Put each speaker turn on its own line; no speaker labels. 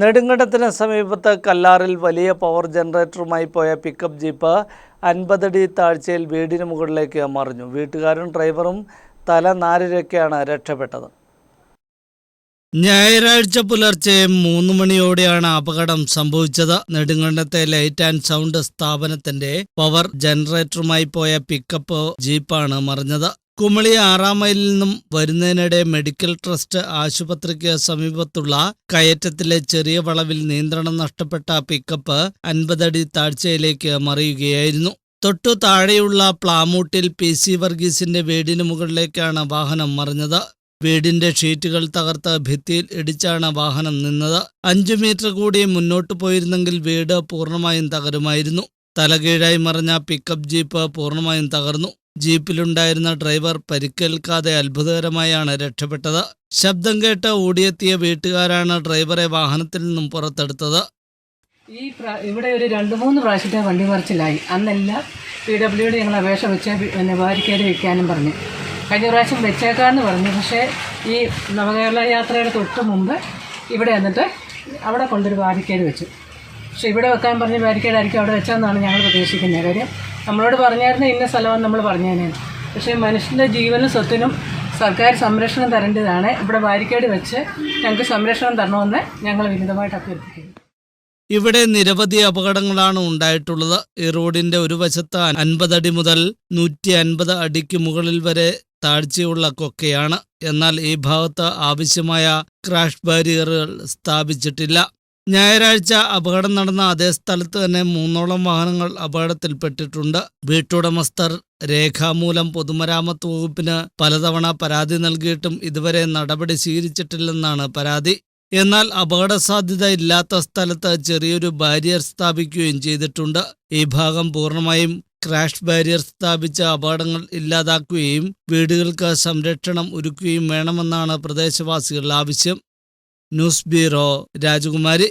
നെടുങ്കണ്ടത്തിന് സമീപത്ത് കല്ലാറിൽ വലിയ പവർ ജനറേറ്ററുമായി പോയ പിക്കപ്പ് ജീപ്പ് അൻപതടി താഴ്ചയിൽ വീടിന് മുകളിലേക്ക് മറിഞ്ഞു. വീട്ടുകാരും ഡ്രൈവറും തല നാരിഴയ്ക്കാണ് രക്ഷപ്പെട്ടത്. ഞായറാഴ്ച പുലർച്ചെ മൂന്ന് മണിയോടെയാണ് അപകടം സംഭവിച്ചത്. നെടുങ്കണ്ടത്തെ ലൈറ്റ് ആൻഡ് സൗണ്ട് സ്ഥാപനത്തിന്റെ പവർ ജനറേറ്ററുമായി പോയ പിക്കപ്പ് ജീപ്പാണ് മറിഞ്ഞത്. കുമളി ആറാം മൈലിൽ നിന്നും വരുന്നതിനിടെ മെഡിക്കൽ ട്രസ്റ്റ് ആശുപത്രിക്ക് സമീപത്തുള്ള കയറ്റത്തിലെ ചെറിയ വളവിൽ നിയന്ത്രണം നഷ്ടപ്പെട്ട പിക്കപ്പ് അൻപതടി താഴ്ചയിലേക്ക് മറിയുകയായിരുന്നു. തൊട്ടു താഴെയുള്ള പ്ലാമൂട്ടിൽ പി സി വർഗീസിന്റെ വീടിന് മുകളിലേക്കാണ് വാഹനം മറിഞ്ഞത്. വീടിന്റെ ഷീറ്റുകൾ തകർത്ത് ഭിത്തിയിൽ ഇടിച്ചാണ് വാഹനം നിന്നത്. അഞ്ചു മീറ്റർ കൂടി മുന്നോട്ട് പോയിരുന്നെങ്കിൽ വീട് പൂർണമായും തകരുമായിരുന്നു. തലകീഴായി മറിഞ്ഞ പിക്കപ്പ് ജീപ്പ് പൂർണമായും തകർന്നു. ജീപ്പിലുണ്ടായിരുന്ന ഡ്രൈവർ പരിക്കേൽക്കാതെ അത്ഭുതകരമായാണ് രക്ഷപ്പെട്ടത്. ശബ്ദം കേട്ട് ഓടിയെത്തിയ വീട്ടുകാരാണ് ഡ്രൈവറെ വാഹനത്തിൽ നിന്നും പുറത്തെടുത്തത്.
ഈ ഇവിടെ ഒരു രണ്ട് മൂന്ന് പ്രാവശ്യത്തെ വണ്ടി മറിച്ചിലായി. അന്നെല്ലാം പി ഡബ്ല്യുയുടെ ഞങ്ങൾ അപേക്ഷ വെച്ച് പിന്നെ ബാരിക്കേഡ് വെക്കാനും പറഞ്ഞു. കഴിഞ്ഞ പ്രാവശ്യം വെച്ചേക്കാമെന്ന് പറഞ്ഞു. പക്ഷേ ഈ നവകേരള യാത്രയുടെ തൊട്ട് മുമ്പ് ഇവിടെ എന്നിട്ട് അവിടെ കൊണ്ടൊരു ബാരിക്കേഡ് വെച്ചു. പക്ഷേ ഇവിടെ വെക്കാൻ പറഞ്ഞ ബാരിക്കേഡായിരിക്കും അവിടെ വെച്ചതെന്നാണ് ഞങ്ങൾ പ്രതീക്ഷിക്കുന്നത്. കാര്യം നമ്മളോട് പറഞ്ഞായിരുന്നു ഇന്ന സ്ഥലമാണ് നമ്മൾ പറഞ്ഞേനെ. പക്ഷേ മനുഷ്യന്റെ ജീവനും സ്വത്തിനും സർക്കാർ സംരക്ഷണം തരേണ്ടതാണ്. ഇവിടെ ബാരിക്കേഡ് വെച്ച് ഞങ്ങൾക്ക് സംരക്ഷണം തരണമെന്ന് ഞങ്ങൾ വിനീതമായിട്ട് അഭ്യർത്ഥിക്കുന്നു.
ഇവിടെ നിരവധി അപകടങ്ങളാണ് ഉണ്ടായിട്ടുള്ളത്. ഈ റോഡിന്റെ ഒരു വശത്ത് അൻപതടി മുതൽ നൂറ്റി അൻപത് അടിക്ക് മുകളിൽ വരെ താഴ്ചയുള്ള കൊക്കയാണ്. എന്നാൽ ഈ ഭാഗത്ത് ആവശ്യമായ ക്രാഷ് ബാരിയറുകൾ സ്ഥാപിച്ചിട്ടില്ല. ഞായറാഴ്ച അപകടം നടന്ന അതേ സ്ഥലത്ത് തന്നെ മൂന്നോളം വാഹനങ്ങൾ അപകടത്തിൽപ്പെട്ടിട്ടുണ്ട്. വീട്ടുടമസ്ഥർ രേഖാമൂലം പൊതുമരാമത്ത് വകുപ്പിന് പലതവണ പരാതി നൽകിയിട്ടും ഇതുവരെ നടപടി സ്വീകരിച്ചിട്ടില്ലെന്നാണ് പരാതി. എന്നാൽ അപകട സാധ്യത ഇല്ലാത്ത സ്ഥലത്ത് ചെറിയൊരു ബാരിയർ സ്ഥാപിക്കുകയും ചെയ്തിട്ടുണ്ട്. ഈ ഭാഗം പൂർണമായും ക്രാഷ് ബാരിയർ സ്ഥാപിച്ച അപകടങ്ങൾ ഇല്ലാതാക്കുകയും വീടുകൾക്ക് സംരക്ഷണം ഒരുക്കുകയും വേണമെന്നാണ് പ്രദേശവാസികളുടെ ആവശ്യം. ന്യൂസ് രാജകുമാരി